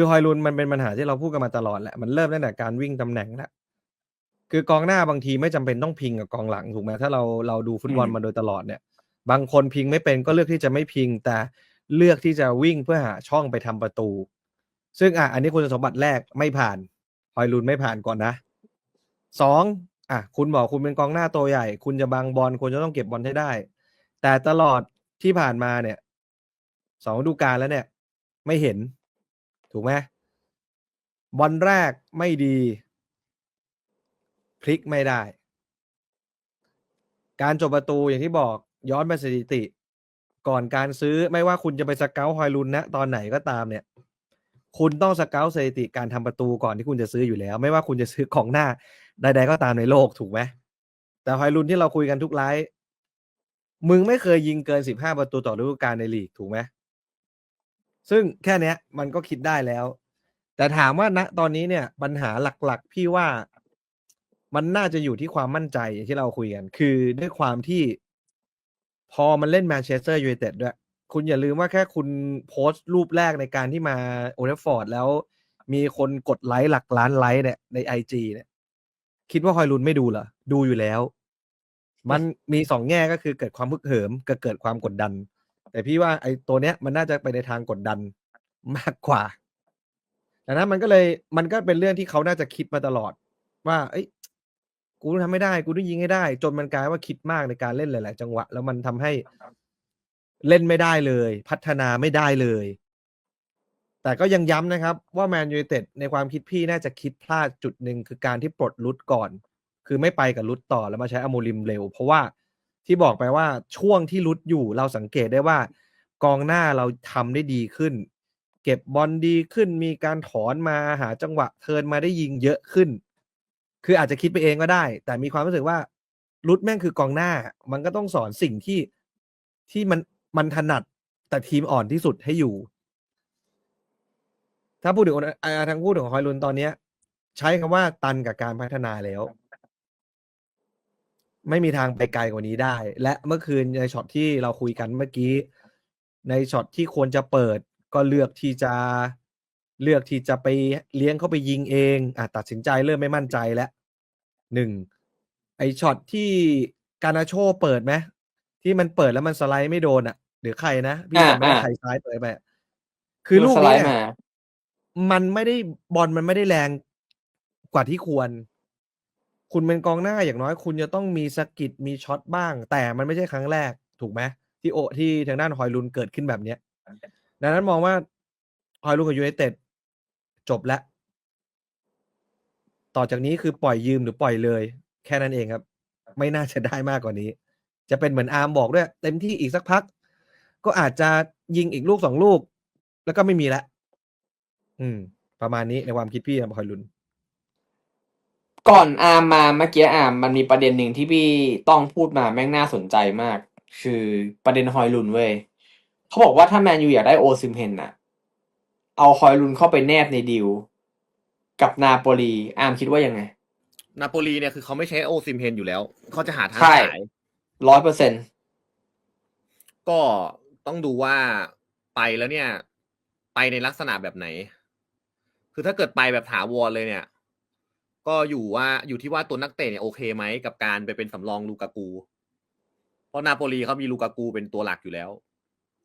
คือฮอยลุนมันเป็นปัญหาที่เราพูดกันมาตลอดแหละมันเริ่มตั้งแต่การวิ่งตำแหน่งแล้วคือกองหน้าบางทีไม่จำเป็นต้องพิงกับกองหลังถูกไหมถ้าเราเราดูฟุตบอลอืมมาโดยตลอดเนี่ย บางคนพิงไม่เป็นก็เลือกที่จะไม่พิง แต่เลือกที่จะวิ่งเพื่อหาช่องไปทำประตู ซึ่งอะอันนี้คุณสมบัติแรกไม่ผ่านฮอยลุนไม่ผ่านก่อนนะสองอะคุณบอกคุณเป็นกองหน้าตัวใหญ่ คุณจะบังบอลคุณจะต้องเก็บบอลให้ได้ แต่ตลอดที่ผ่านมาเนี่ยสองฤดูกาลแล้วเนี่ย ไม่เห็น ถูกไหมบอลแรกไม่ดี พลิกไม่ได้ การจบประตูอย่างที่บอกย้อนไปสถิติ ก่อนการซื้อไม่ว่าคุณจะไปสเกลฮอยลุนนะตอนไหนก็ตามเนี่ย คุณต้องสเกลสถิติการทำประตูก่อนที่คุณจะซื้ออยู่แล้ว ไม่ว่าคุณจะซื้อของหน้าใด ๆ ก็ตามในโลกถูกไหมแต่ฮอยลุนที่เราคุยกันทุกไลฟ์มึงไม่เคยยิงเกินสิบห้าประตูต่อฤดูกาลในลีกถูกไหม ซึ่งแค่เนี้ยมันก็คิดได้แล้ว แต่ถามว่าณตอนนี้เนี่ยปัญหาหลักๆ พี่ว่ามันน่าจะอยู่ที่ความมั่นใจที่เราคุยกัน คือด้วยความที่ พอมันเล่นแมนเชสเตอร์ยูไนเต็ดด้วย คุณอย่าลืมว่าแค่คุณโพสต์รูปแรกในการที่มาโอเ f ฟอร์ดแล้วมีคนกดไลค์หลักล้านไลค์เนี่ยในไอจีเนี่ย คิดว่าฮอยลุนไม่ดูเหรอ ดูอยู่แล้ว มันมีสองแง่ก็คือเกิดความพึกเหิมกับเกิดความกดดัน แต่พี่ว่าไอ้ตัวเนี้ยมันน่าจะไปในทางกดดันมากกว่าดังนั้นมันก็เลยมันก็เป็นเรื่องที่เขาน่าจะคิดมาตลอด ว่า เอ้ยกูต้องทำไม่ได้ กูต้องยิงให้ได้ จนมันกลายว่าคิดมากในการเล่นหลาย ๆ จังหวะ แล้วมันทำให้เล่นไม่ได้เลย พัฒนาไม่ได้เลย แต่ก็ยังย้ำนะครับ ว่าแมนยูเต็ดในความคิดพี่น่าจะคิดพลาดจุดหนึ่งคือการที่ปลดลุดก่อน คือไม่ไปกับลุดต่อแล้วมาใช้อโมริมเร็ว เพราะว่า ที่บอกไปว่าช่วงที่ลุดอยู่เราสังเกตได้ว่า กองหน้าเราทำได้ดีขึ้น เก็บบอลดีขึ้น มีการถอนมาหาจังหวะเทินมาได้ยิงเยอะขึ้น คืออาจจะคิดไปเองก็ได้ แต่มีความรู้สึกว่าลุดแม่งคือกองหน้า มันก็ต้องสอนสิ่งที่ที่มันมันถนัดแต่ทีมอ่อนที่สุดให้อยู่ ถ้าพูดถึงทางพูดถึงฮอยลุนตอนเนี้ย ใช้คำว่าตันกับการพัฒนาแล้ว ไม่มีทางไปไกลกว่านี้ได้ และเมื่อคืนในช็อตที่เราคุยกันเมื่อกี้ ในช็อตที่ควรจะเปิด ก็เลือกที่จะเลือกที่จะไปเลี้ยงเข้าไปยิงเองอะตัดสินใจเริ่มไม่มั่นใจแล้วหนึ่งไอช็อตที่การนาโชเปิดไหมที่มันเปิดแล้วมันสไลด์ไม่โดนอะหรือใครนะพี่จำไม่ได้อ่าใครซ้ายเปิดไปอะคือลูกสไลนี้ด์เนี่ยมามันไม่ได้บอลมันไม่ได้แรงกว่าที่ควร คุณเป็นกองหน้าอย่างน้อยคุณจะต้องมีสกิดมีช็อตบ้าง แต่มันไม่ใช่ครั้งแรกถูกไหมที่โอที่ทางด้านฮอยลุนเกิดขึ้นแบบเนี้ย ดังนั้นมองว่าฮอยลุนกับยูไนเต็ดจบแล้ว ต่อจากนี้คือปล่อยยืมหรือปล่อยเลย แค่นั้นเองครับ ไม่น่าจะได้มากกว่านี้ จะเป็นเหมือนอาร์มบอกด้วย เต็มที่อีกสักพัก ก็อาจจะยิงอีกลูกสองลูก แล้วก็ไม่มีละอืม ประมาณนี้ในความคิดพี่นะฮอยลุน ก่อนอาร์มมาเมื่อกี้อาร์มมันมีประเด็นหนึ่งที่พี่ต้องพูดมาแม่งน่าสนใจมาก คือประเด็นฮอยลุนเว้ยเขาบอกว่าถ้าแมนยูอยากได้โอซิมเฮนน่ะ เอาฮอยลุนเข้าไปแนบในดีลกับนาโปลีอาร์มคิดว่ายังไง นาโปลีเนี่ยคือเขาไม่ใช้โอซิมเฮนอยู่แล้ว เขาจะหาทางใช่ขายร้อยเปอร์เซ็นก็ต้องดูว่าไปแล้วเนี่ย ไปในลักษณะแบบไหน คือถ้าเกิดไปแบบถาวรเลยเนี่ย ก็อยู่ว่าอยู่ที่ว่าตัวนักเตะเนี่ยโอเคไหมกับการไปเป็นสำรองลูกากู เพราะนาโปลีเขามีลูกากูเป็นตัวหลักอยู่แล้ว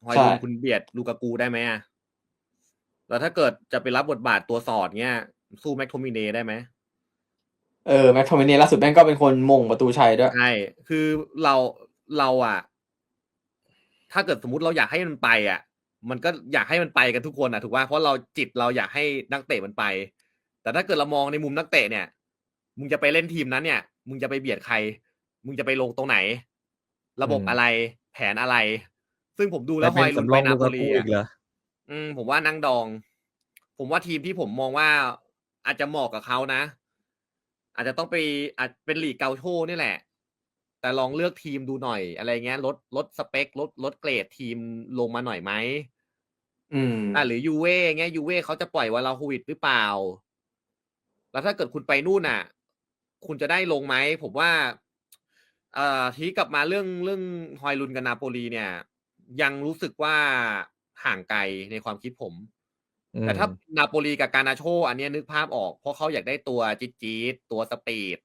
ฮอยลุนคุณเบียดลูกากูได้ไหมอะแล้วถ้าเกิดจะไปรับบทบาทตัวสอดเนี่ยสู้แม็กโทมิเนได้ไหมเออแมคโทมิเนีล่าสุดแม่งก็เป็นคนมงประตูชัยด้วยใช่คือเราเราอะถ้าเกิดสมมุติเราอยากให้มันไปอะมันก็อยากให้มันไปกันทุกคนอะถูกป่ะเพราะเราจิตเราอยากให้นักเตะมันไป แต่ถ้าเกิดเรามองในมุมนักเตะเนี่ย มึงจะไปเล่นทีมนั้นเนี่ย มึงจะไปเบียดใคร มึงจะไปลงตรงไหน ระบบอืมอะไร แผนอะไร ซึ่งผมดูแล้แล้ววเป็ฮอนยลุนสำรไปองนาลูโปกาลีกูอะอีกเหรออืมผมว่านั่งดอง ผมว่าทีมที่ผมมองว่าอาจจะเหมาะกับเขานะ อาจจะต้องไปอาจเป็นลีกเกาโชนี่แหละ แต่ลองเลือกทีมดูหน่อย อะไรเงี้ยลดลดสเปคลดลดเกรดทีมลงมาหน่อยไหมอืมอะหรือยูเว่เงี้ยยูเว่เขาจะปล่อยวาลาโฮวิดหรือเปล่า แล้วถ้าเกิดคุณไปนู่นน่ะ คุณจะได้ลงไหม ผมว่า เอ่อทีนี้กลับมาเรื่องเรื่องฮอยลุนกับนาโปลีเนี่ย ยังรู้สึกว่าห่างไกลในความคิดผม แต่ถ้านาโปลีกับการนาโช อันเนี้ยนึกภาพออก เพราะเขาอยากได้ตัวจี๊ดๆตัวสปีด